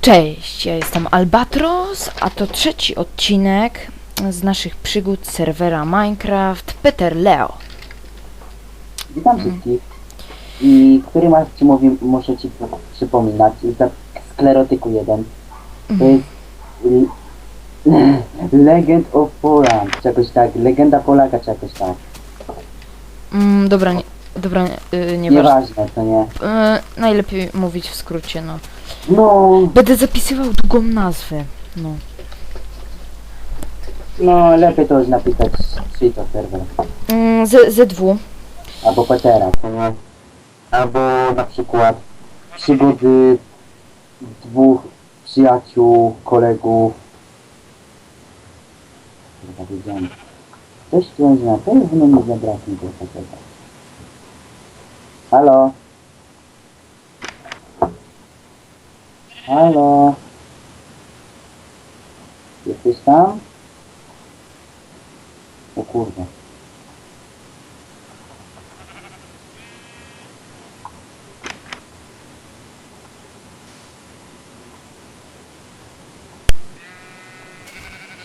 Cześć, ja jestem Albatros, a to trzeci odcinek z naszych przygód serwera Minecraft Peter Leo. Witam wszystkich. I który raz ci mówi, muszę ci przypominać, za sklerotyku 1. To jest l- Legend of Poland, czy jakoś tak, Legenda Polaka, czy jakoś tak. Mm, dobra, nie, dobra, yy, nieważne. Nieważne, to nie. Yy, najlepiej mówić w skrócie, no. No, Będę zapisywał długą nazwę, no. no lepiej to już napisać Street of Server. Mm, z, ZW. Albo Petera, to nie. Albo na przykład przygody dwóch przyjaciół, kolegów. Chyba wiedziałem. Coś tu będzie na pewno mi zabraknie do takiego. Halo? Halo? Jesteś tam? O kurde.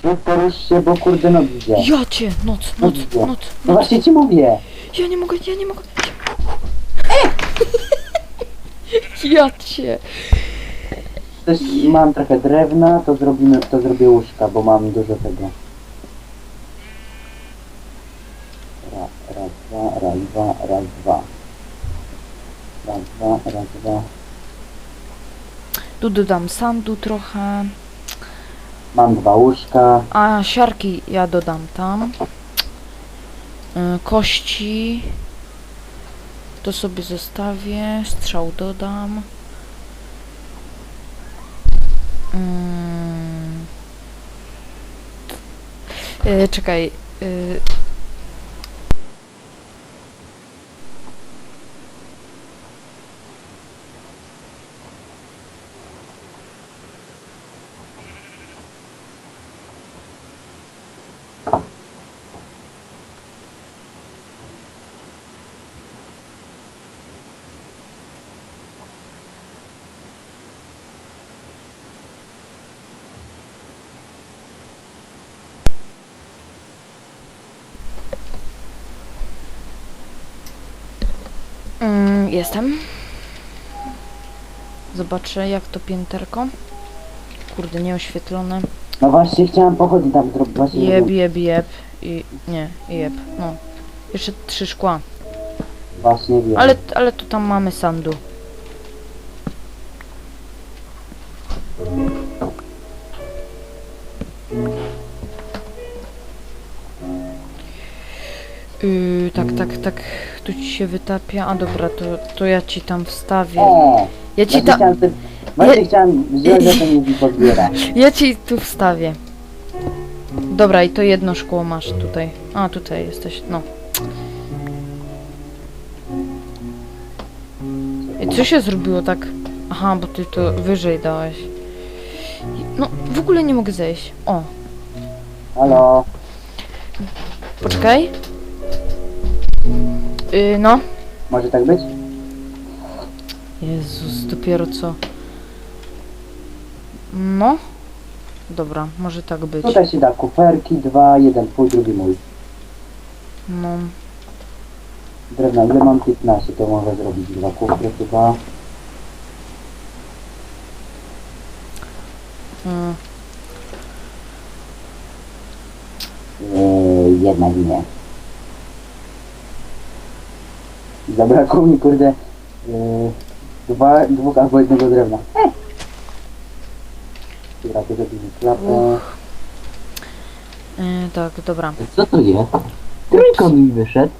Szybko rusz się, bo kurde noc idzie. Ja cię, noc, noc, Dobrze. noc, No noc. właśnie ci mówię. Ja nie mogę, ja nie mogę. Ja cię. Też mam trochę drewna, to zrobimy, to zrobię łóżka, bo mam dużo tego. Raz, raz, dwa, raz, dwa, raz, dwa. Raz, dwa, raz, dwa. Tu dodam sandu trochę. Mam dwa łóżka. A siarki ja dodam tam. Y, Kości. To sobie zostawię. Strzał dodam. Mm. Y, czekaj. y, Mm, jestem. Zobaczę jak to pięterko. Kurde, nieoświetlone. No właśnie chciałem pochodzić tam zrobić. Właśnie Jeb, jeb, jeb. I nie, jeb. No. Jeszcze trzy szkła. Właśnie wiem. Ale, ale tu tam mamy sandu. Się wytapia. A dobra, to, to ja ci tam wstawię. O! Ja ci Właśnie tam. chciałem, właśnie chciałem że to mi. Ja ci tu wstawię. Dobra, i to jedno szkło masz tutaj. A, tutaj jesteś, no. I co się zrobiło tak? Aha, bo ty to wyżej dałeś. No, w ogóle nie mogę zejść. O, Halo? poczekaj. Yy, no. Może tak być? Jezus, dopiero co. No. Dobra, może tak być. Tutaj się da kuferki, dwa, jeden twój, drugi mój. No. Drewna, ile mam 15, to mogę zrobić dwa kufry chyba. Mm. Eee, jednak nie. Zabrakło mi kurde eee, dwa, dwóch albo jednego drewna. Eh. Dobra, to zrobimy klapę. Yy, tak, dobra. Co to jest? Tylko mi wyszedł.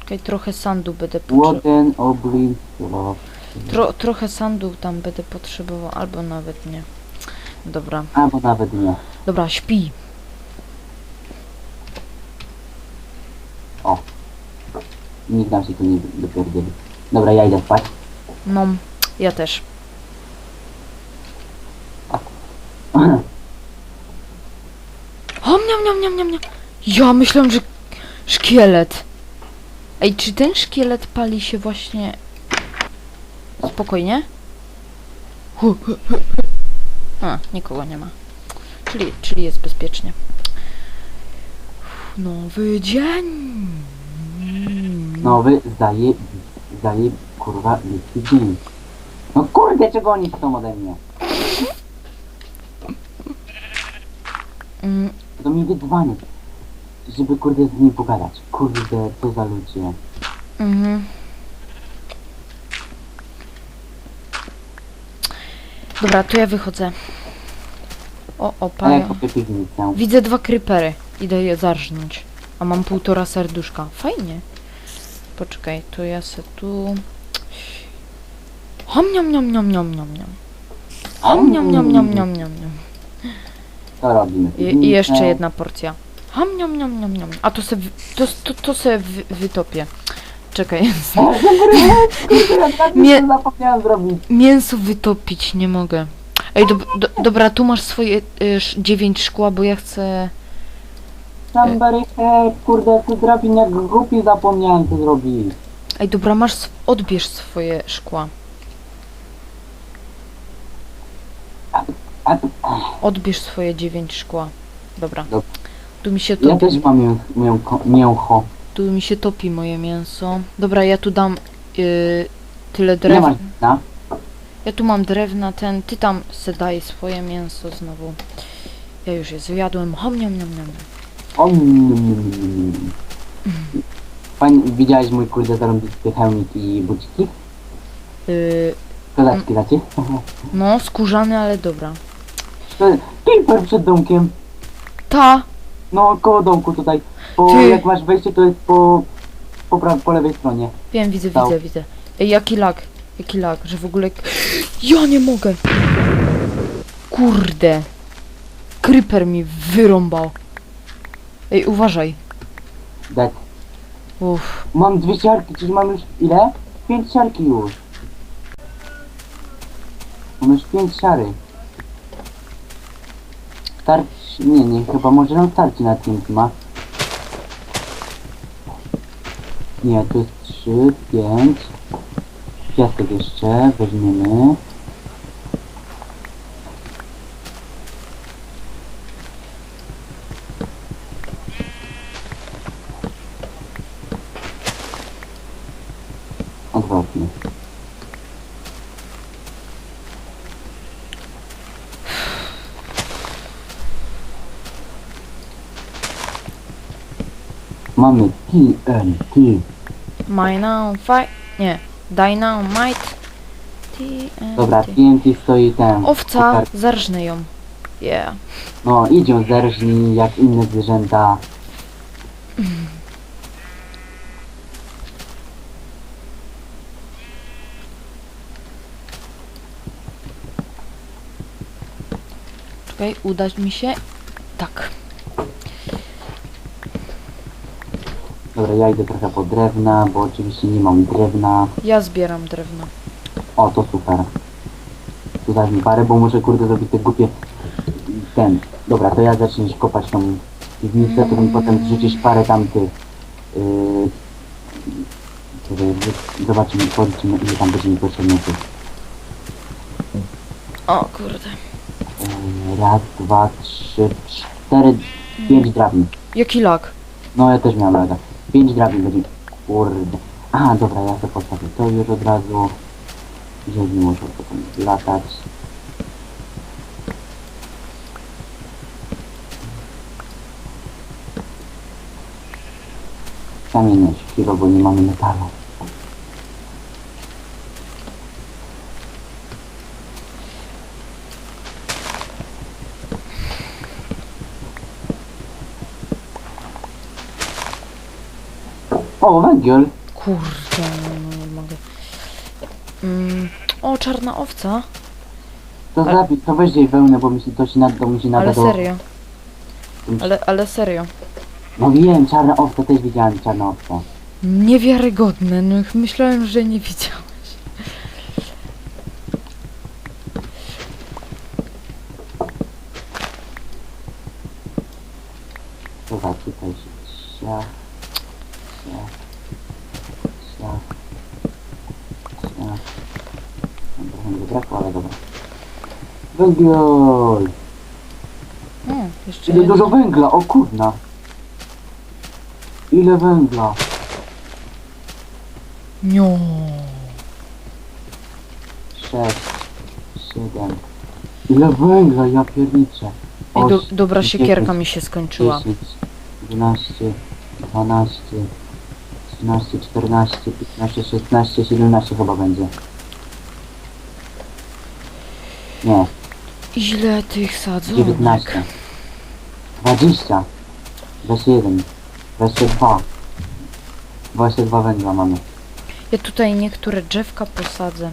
Czekaj, trochę sandu będę potrzebował. Łoden, oblin, no. Tro, trochę sandu tam będę potrzebował, albo nawet nie. Dobra, albo nawet nie. dobra, śpi. Nikt nam się tu nie dopierdzieli. Dobra, ja idę spać. No, ja też. O, miam, miam, miam, miam, miam. Ja myślałem, że szkielet. Ej, czy ten szkielet pali się właśnie Spokojnie. A, nikogo nie ma. Czyli, czyli jest bezpiecznie. Nowy dzień. Nowy zaje... zaje... kurwa, wielki dzień. No kurde, czego oni chcą ode mnie? Mm, To mi wydzwanie. Żeby kurde z nim pogadać. Kurde, co za ludzie. Mhm. Dobra, to ja wychodzę. O, o, A ja paja. kupię piwnicę. Widzę dwa krypery. Idę je zarżnąć. A mam półtora serduszka. Fajnie. Poczekaj, to ja se tu... Niam niam niam niam niam. Hom niam niam niam niam niam niam. To robimy. I, I jeszcze jedna porcja. Hom niam niam niam niam. A to se, to, to, to se wy, wytopię. Czekaj. Kurde, zapomniałem zrobić. Mięso wytopić nie mogę. Ej, do, do, dobra, tu masz swoje y, dziewięć szkła, bo ja chcę... Somebody help, kurde, ty drabin jak głupi zapomniałem to zrobić. Ej, dobra, masz... sw- Odbierz swoje szkła. A, Odbierz swoje dziewięć szkła. Dobra. Tu mi się ja topi. też mam mię, mięcho, mięcho. Tu mi się topi moje mięso. Dobra, ja tu dam y, tyle Nie drewna. masz na? Ja tu mam drewna, ten... Ty tam se daj swoje mięso znowu. Ja już je zjadłem. Hom, niam, niam, niam. O, mm, mm. Fajnie, widziałeś mój kurde zarąbisty hełmik i buciki? Y, Kozaczki dacie? no, skórzany, ale dobra. Creeper przed domkiem. Ta! No, koło domku tutaj. Po, Ty. jak masz wejście, to jest po, po, pra, po lewej stronie. Wiem, widzę, Stał. widzę, widzę. Ej, jaki lag, jaki lag, że w ogóle... Ja nie mogę! Kurde! Creeper mi wyrąbał. Ej, uważaj. Dead. Uff. Mam dwie siarki, czyli mam już ile? Pięć siarki już. Mam już pięć siary. Starczy, nie, nie, chyba może nam starczy na TNT ma. Nie, to jest trzy, pięć. Piasek jeszcze, weźmiemy. Mamy TNT. Dynamite. Nie. Dynamite. TNT. Dobra, TNT stoi ten. Owca, Kokar- zarżnę ją. Yeah. No, idzie zerżnij jak inne zwierzęta. Czekaj, udać mi się. Tak. Dobra, ja idę trochę po drewna, bo oczywiście nie mam drewna. Ja zbieram drewno. O, to super. Tu daj mi parę, bo muszę kurde zrobić te głupie... Ten. Dobra, to ja zaczniesz kopać tą piwnicę, to mi potem rzucisz parę tamtych... Yy, zobaczymy, policzymy ile tam będzie mi potrzebne tych. O kurde. Yy, raz, dwa, trzy, cztery, pięć drabin. Jaki lag? No ja też miałem laga. Pięć drabin będzie. Kurde. A, dobra, ja sobie postawię to już od razu. Żeby nie musiał potem latać. Kamienie chwilę, bo nie mamy metalu. O, węgiel. Kurde, no nie mogę. Mm. O, czarna owca. To Ale- zabij, to weź jej wełnę, bo mi się to się nada, to mi się Ale serio. Ale, ale serio. No wiem, czarna owca, też widziałem czarna owca. Niewiarygodne, no myślałem, że nie widziałeś. Dobra, tutaj się siach, siach, siach, siach. trochę mi zabrakło, ale dobra. Węgiel! O, jeszcze Ile jedno. dużo węgla, o kurna. Ile węgla? Nio. Sześć, siedem. Ile węgla, ja pierniczę. Ej, do, Osiem, dobra siekierka mi się skończyła. 10, 11, 12, 13, 14, 15, 16, 17 chyba będzie. Nie, Ile tych sadzonek? 19, 20, 21, 22. 22 węgla mamy. Ja tutaj niektóre drzewka posadzę.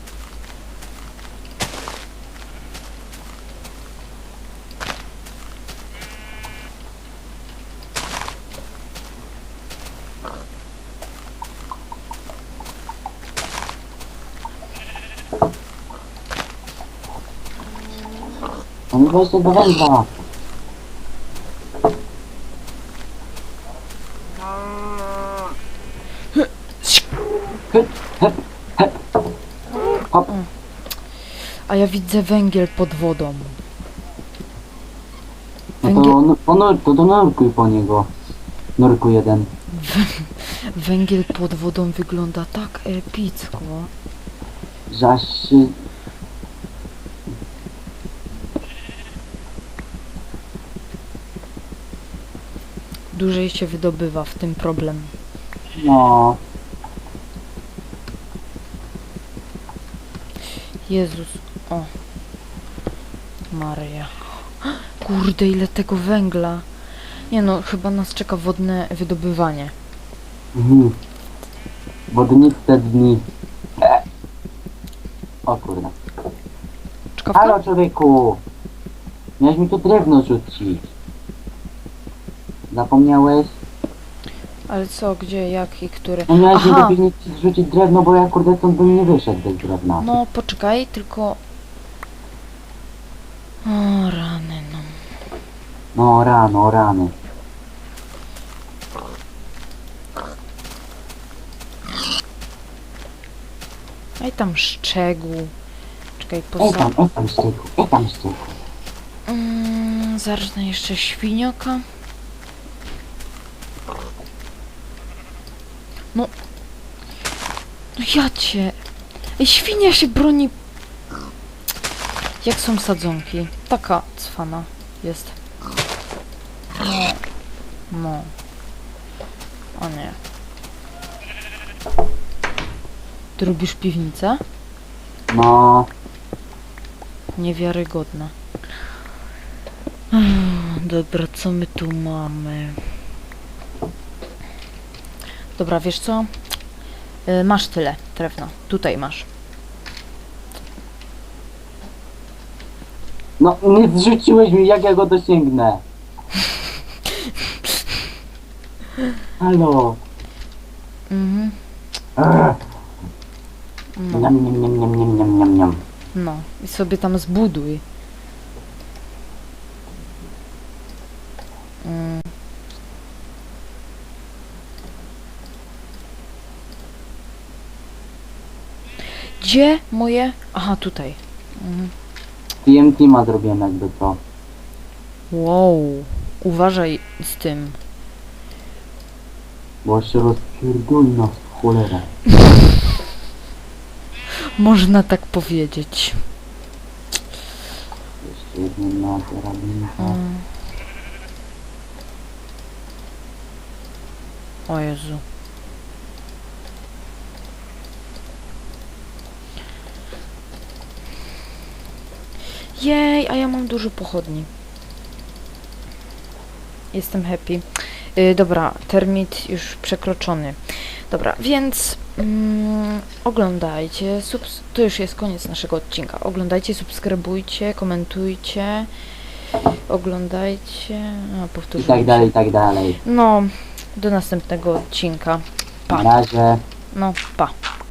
Mamy 22 węgla. Hyp, hyp, hyp. Hop. A ja widzę węgiel pod wodą. No Węgiel- to, no, to, nur- to, nurkuj po niego. Nurku jeden. Węgiel pod wodą wygląda tak epicko. Się... Dłużej się wydobywa, w tym problem. No... Jezus, o. Maria. Kurde, ile tego węgla. Nie no, chyba nas czeka wodne wydobywanie. Mhm. Wodniste dni. E. O kurde. Czekawka? Halo człowieku! Miałeś mi tu drewno rzucić. Zapomniałeś? Ale co, gdzie, jak i który? No miałeś mi Aha. do piwnicy rzucić drewno, bo ja kurde stąd bym nie wyszedł bez drewna. No, poczekaj, tylko... O, rany, no. No rano, rany. Ej tam szczegół. Czekaj, Ej poza... tam, ej tam styku, ej tam styku. Mm, zacznę jeszcze świnioka. No. No ja cię. Ej, świnia się broni. Jak są sadzonki? Taka cwana jest. No. O nie. Ty robisz piwnicę? No... Niewiarygodne. Dobra, co my tu mamy? Dobra, wiesz co? Y, Masz tyle drewna. Tutaj masz. No nie zrzuciłeś mi, jak ja go dosięgnę. Halo. Mhm. No, Niam, niam, niam, niam, niam, niam, niam, niam. no. I sobie tam zbuduj. Mm. Gdzie moje... Aha, tutaj. Mhm. TMT ma zrobiłem jakby to. Wow, uważaj z tym. Bo się rozpierdoli nas w cholerę. Można tak powiedzieć. Jeszcze jedna. Mm. O Jezu. Jej, a ja mam dużo pochodni. Jestem happy. Y, dobra, termit już przekroczony. Dobra, więc mm, oglądajcie. Subs to już jest koniec naszego odcinka. Oglądajcie, subskrybujcie, komentujcie. Oglądajcie. A, I powtórzyłem tak dalej, i tak dalej. No, do następnego odcinka. Na Pa. razie. No, pa.